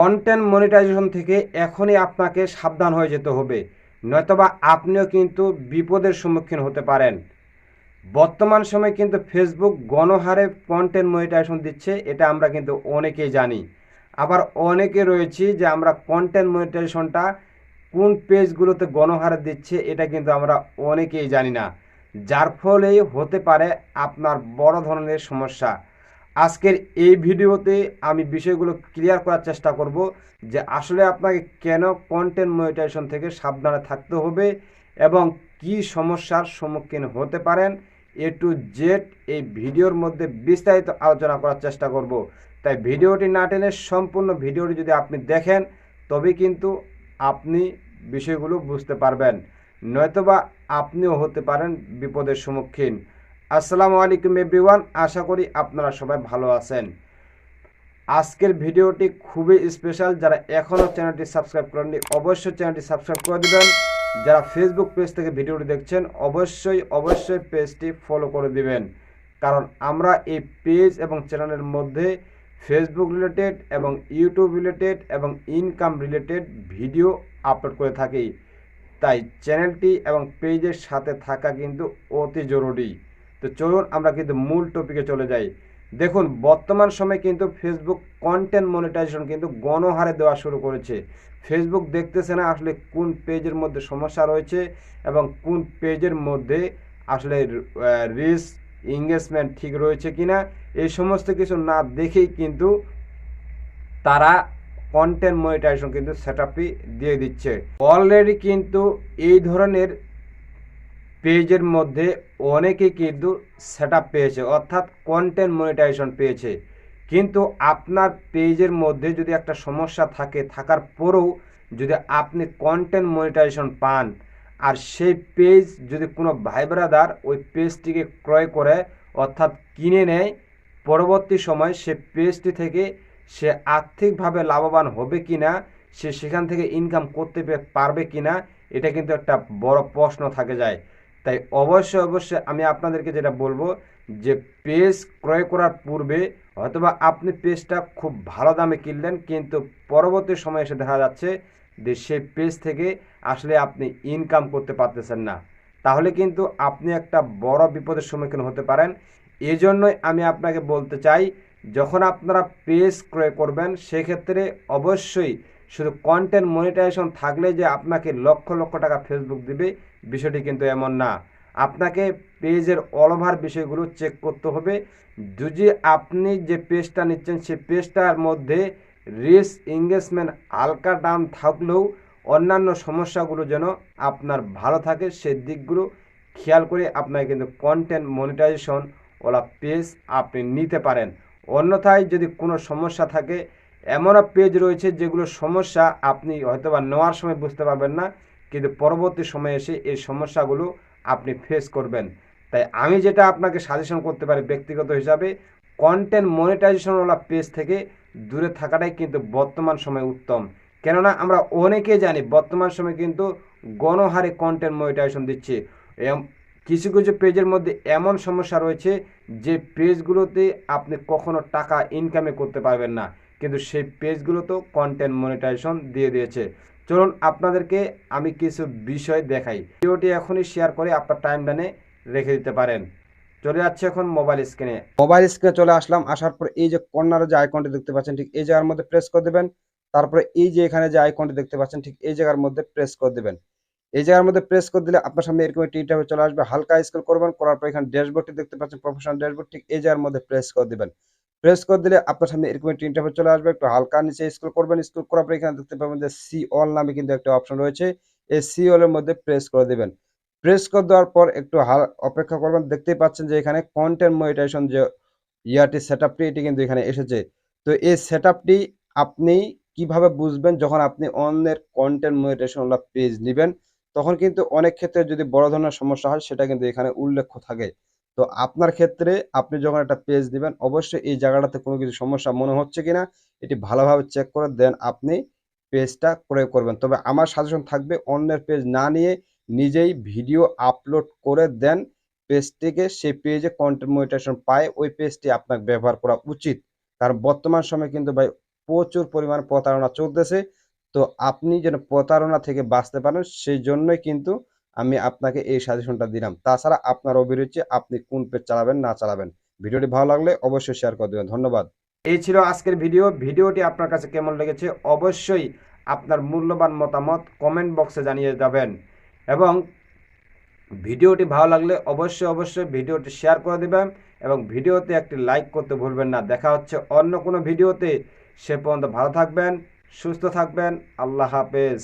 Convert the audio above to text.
Content monetization থেকে এখনই আপনাকে সাবধান হয়ে যেতে হবে। নয়তোবা আপনিও কিন্তু বিপদের সম্মুখীন হতে পারেন। বর্তমান সময়ে কিন্তু ফেসবুক গণহারে কন্টেন্ট মনিটাইজেশন দিচ্ছে, এটা আমরা কিন্তু অনেকেই জানি। আবার অনেকে রয়েছি যে আমরা কন্টেন্ট মনিটাইজেশনটা কোন পেজগুলোতে গণহারে দিচ্ছে, এটা কিন্তু আমরা অনেকেই জানি না। যার ফলেই হতে পারে আপনার বড় ধরনের সমস্যা। আজকের এই ভিডিওতে আমি বিষয়গুলো ক্লিয়ার করার চেষ্টা করব যে আসলে আপনাকে কেন কন্টেন্ট মনিটাইজেশন থেকে সাবধানে থাকতে হবে এবং কি সমস্যার সম্মুখীন হতে পারেন এ টু জেড এই ভিডিওর মধ্যে বিস্তারিত আলোচনা করার চেষ্টা করব। তাই ভিডিওটি না টেনে সম্পূর্ণ ভিডিওটি যদি আপনি দেখেন তবে কিন্তু আপনি বিষয়গুলো বুঝতে পারবেন। নয়তোবা আপনিও হতে পারেন বিপদের সম্মুখীন। আসসালামু আলাইকুম এভরিওয়ান, আশা করি আপনারা সবাই ভালো আছেন। আজকের ভিডিওটি খুবই স্পেশাল যারা এখনও চ্যানেলটি সাবস্ক্রাইব করেননি, অবশ্যই চ্যানেলটি সাবস্ক্রাইব করে দেবেন। যারা ফেসবুক পেজ থেকে ভিডিওটি দেখছেন, অবশ্যই অবশ্যই পেজটি ফলো করে দিবেন। কারণ আমরা এই পেজ এবং চ্যানেলের মধ্যে ফেসবুক রিলেটেড এবং ইউটিউব রিলেটেড এবং ইনকাম রিলেটেড ভিডিও আপলোড করে থাকি। তাই চ্যানেলটি এবং পেজের সাথে থাকা কিন্তু অতি জরুরি। তো চলুন আমরা কিন্তু মূল টপিকে চলে যাই। দেখুন, বর্তমান সময়ে কিন্তু ফেসবুক কন্টেন্ট মনিটাইজেশন কিন্তু গণহারে দেওয়া শুরু করেছে। ফেসবুক দেখতেছে না আসলে কোন পেজের মধ্যে সমস্যা রয়েছে এবং কোন পেজের মধ্যে আসলে রিস এঙ্গেজমেন্ট ঠিক রয়েছে কিনা, এই সমস্ত কিছু না দেখেই কিন্তু তারা কন্টেন্ট মনিটাইজেশন কিন্তু সেট দিয়ে দিচ্ছে। অলরেডি কিন্তু এই ধরনের পেজের মধ্যে অনেকে কিন্তু সেট পেয়েছে, অর্থাৎ কন্টেন্ট মনিটাইজেশন পেয়েছে। কিন্তু আপনার পেজের মধ্যে যদি একটা সমস্যা থাকে, থাকার পরেও যদি আপনি কন্টেন্ট মনিটাইজেশন পান, আর সেই পেজ যদি কোনো ভাই ব্রাদার ওই পেজটিকে ক্রয় করে, অর্থাৎ কিনে নেয়, পরবর্তী সময় সে পেজটি থেকে সে আর্থিকভাবে লাভবান হবে কি না সে সেখান থেকে ইনকাম করতে পারবে কি না এটা কিন্তু একটা বড় প্রশ্ন থাকে যায়। তাই অবশ্যই অবশ্যই আমি আপনাদেরকে যেটা বলব যে পেজ ক্রয় করার পূর্বে হয়তোবা আপনি পেজটা খুব ভালো দামে কিনলেন, কিন্তু পরবর্তী সময়ে এসে দেখা যাচ্ছে যে সেই পেজ থেকে আসলে আপনি ইনকাম করতে পারতেছেন না। তাহলে কিন্তু আপনি একটা বড় বিপদের সম্মুখীন হতে পারেন। এই জন্যই আমি আপনাকে বলতে চাই, যখন আপনারা পেজ ক্রয় করবেন, সেক্ষেত্রে অবশ্যই শুধু কন্টেন্ট মনিটাইজেশন থাকলে যে আপনাকে লক্ষ লক্ষ টাকা ফেসবুক দিবে, বিষয়টি কিন্তু এমন না। আপনাকে পেজের অল ওভার বিষয়গুলো চেক করতে হবে। যদি আপনি যে পেজটা নিচ্ছেন সেই পেজটার মধ্যে রিস এঙ্গেজমেন্ট হালকা দাম থাকলেও অন্যান্য সমস্যাগুলো যেন আপনার ভালো থাকে সেই দিকগুলো খেয়াল করে আপনাকে কিন্তু কন্টেন্ট মনিটাইজেশন ওলা পেজ আপনি নিতে পারেন। অন্যথায় যদি কোনো সমস্যা থাকে এমনও পেজ রয়েছে যেগুলো সমস্যা আপনি হয়তোবা নেওয়ার সময় বুঝতে পারবেন না, কিন্তু পরবর্তী সময়ে এসে এই সমস্যাগুলো আপনি ফেস করবেন। তাই আমি যেটা আপনাকে সাজেশন করতে পারি ব্যক্তিগত হিসাবে কন্টেন্ট মনিটাইজেশনওয়ালা পেজ থেকে দূরে থাকাটাই কিন্তু বর্তমান সময়ে উত্তম। কেননা আমরা অনেকেই জানি বর্তমান সময়ে কিন্তু গণহারে কন্টেন্ট মনিটাইজেশন দিচ্ছে। কিছু কিছু পেজের মধ্যে এমন সমস্যা রয়েছে যে পেজগুলোতে আপনি কখনো টাকা ইনকামে করতে পারবেন না। কিন্তু সেই পেজগুলোতেও কন্টেন্ট মনিটাইজেশন দিয়ে দিয়েছে। চলুন আপনাদেরকে আমি কিছু বিষয় দেখাই। ভিডিওটি এখনই শেয়ার করে আপনার টাইম লাইনে রেখে দিতে পারেন। চলে যাচ্ছে এখন মোবাইল স্ক্রিনে মোবাইল স্ক্রিনে চলে আসলাম, আসার পর এই যে কর্নারে যে আইকনটি দেখতে পাচ্ছেন, ঠিক এই জায়গার মধ্যে প্রেস করে দেবেন। তারপরে এই যে এখানে যে আইকনটি দেখতে পাচ্ছেন, ঠিক এই জায়গার মধ্যে প্রেস করে দেবেন। এই জায়গার মধ্যে প্রেস করে দিলে আপনার সামনে এরকম একটি চলে আসবে। হালকা স্ক্রল করবেন, করার পর এখানে ড্যাশবোর্ডটি দেখতে পাচ্ছেন প্রফেশনাল ড্যাশবোর্ড ঠিক এই জায়গার মধ্যে প্রেস করে দিবেন। প্রেস করে দিলে আপনার সামনে এরকম একটি ইন্টারভিউ চলে আসবে। একটু হালকা নিচে স্ক্রল করবেন। স্ক্রল করার পর এখানে দেখতে পাবেন যে সি অল নামে কিন্তু একটা অপশন রয়েছে। এই সি অল এর মধ্যে প্রেস করে দিবেন। প্রেস করে দেওয়ার পর একটু হাল অপেক্ষা করবেন। দেখতেই পাচ্ছেন যে এখানে কন্টেন্ট মনিটাইজেশন যে ইয়ারটি সেট আপটি এটি কিন্তু এখানে এসেছে। তো এই সেট আপটি আপনি কীভাবে বুঝবেন যখন আপনি অন্যের কন্টেন্ট মনিটাইজেশন পেজ নেবেন? তখন কিন্তু অনেক ক্ষেত্রে যদি বড় ধরনের সমস্যা হয়, সেটা কিন্তু এখানে উল্লেখ থাকে। তো আপনার ক্ষেত্রে আপনি যখন একটা পেজ দিবেন, অবশ্যই এই জায়গাটাতে কোনো কিছু সমস্যা মনে হচ্ছে কিনা, এটি ভালোভাবে চেক করে দেন আপনি পেজটা ক্রয় করবেন। তবে আমার সাজেশন থাকবে অন্যের পেজ না নিয়ে নিজেই ভিডিও আপলোড করে দেন পেজটিকে সেই পেজে কন্টেন্ট পায়, ওই পেজটি আপনাকে ব্যবহার করা উচিত। কারণ বর্তমান সময়ে কিন্তু ভাই প্রচুর পরিমাণ প্রতারণা চলতেছে। তো আপনি যেন প্রতারণা থেকে বাঁচতে পারেন, সেই জন্যই কিন্তু আমি আপনাকে এই সাজেশনটা দিলাম। তাছাড়া আপনার অভিরুচি, আপনি কোন পেজ চালাবেন, না চালাবেন। ভিডিওটি ভালো লাগলে অবশ্যই শেয়ার করে দেবেন। ধন্যবাদ। এই ছিল আজকের ভিডিও ভিডিওটি আপনার কাছে কেমন লেগেছে? অবশ্যই আপনার মূল্যবান মতামত কমেন্ট বক্সে জানিয়ে যাবেন। এবং ভিডিওটি ভালো লাগলে অবশ্যই অবশ্যই ভিডিওটি শেয়ার করে দেবেন এবং ভিডিওতে একটি লাইক করতে ভুলবেন না। দেখা হচ্ছে অন্য কোনো ভিডিওতে সে পর্যন্ত ভালো থাকবেন, সুস্থ থাকবেন। আল্লাহ হাফেজ।